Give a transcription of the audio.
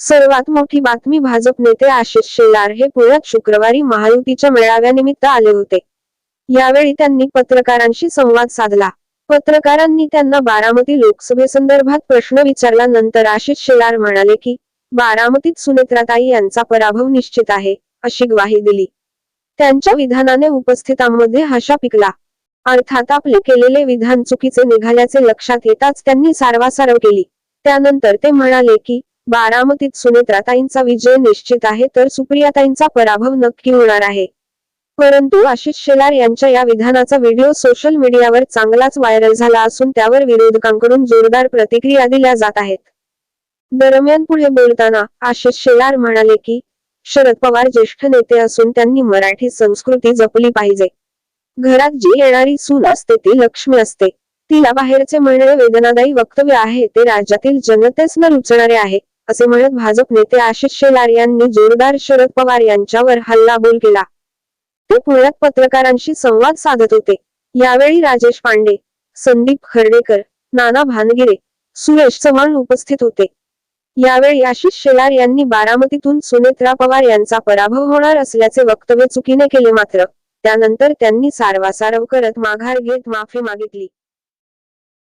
सर्वात मोठी बातमी भाजप नेते आशिष शेलार हे पुण्यात शुक्रवारी महायुतीच्या मेळाव्यानिमित्त आले होते. यावेळी त्यांनी पत्रकारांशी संवाद साधला. पत्रकारांनी त्यांना बारामती लोकसभेसंदर्भात प्रश्न विचारला. नंतर आशिष शेलार म्हणाले की बारामतीत सुनेत्राताई यांचा पराभव निश्चित आहे अशी ग्वाही दिली. त्यांच्या विधानाने उपस्थितांमध्ये हशा पिकला. अर्थात आपले केलेले विधान चुकीचे निघाल्याचे लक्षात येताच त्यांनी सारवासारव केली. त्यानंतर ते म्हणाले की बारामतीत सुनेत्राताईंचा विजय निश्चित आहे तर सुप्रियाताईंचा पराभव नक्की होणार आहे. परंतु आशिष शेलार यांच्या या विधानाचा व्हिडिओ सोशल मीडियावर चांगलाच व्हायरल झाला असून त्यावर विरोधकांकडून जोरदार प्रतिक्रिया दिल्या जात आहेत. दरम्यान पुढे बोलताना आशिष शेलार म्हणाले की शरद पवार ज्येष्ठ नेते असून त्यांनी मराठी संस्कृती जपली पाहिजे. घरात जी येणारी सून असते ती लक्ष्मी असते. तिला बाहेरचे म्हणणे वेदनादायी वक्तव्य आहे ते राज्यातील जनतेस न रुचणारे आहे. असे म्हणत भाजप नेते आशिष शेलार यांनी जोरदार शरद पवार यांच्यावर हल्लाबोल केला. ते पुण्यात पत्रकारांशी संवाद साधत होते. यावेळी राजेश पांडे संदीप खर्डेकर नाना भानगिरे सुरेश चव्हाण उपस्थित होते. यावेळी आशिष शेलार यांनी बारामतीतून सुनेत्रा पवार यांचा पराभव होणार असल्याचे वक्तव्य चुकीने केले मात्र त्यानंतर त्यांनी सारवासारव करत माघार घेत माफी मागितली.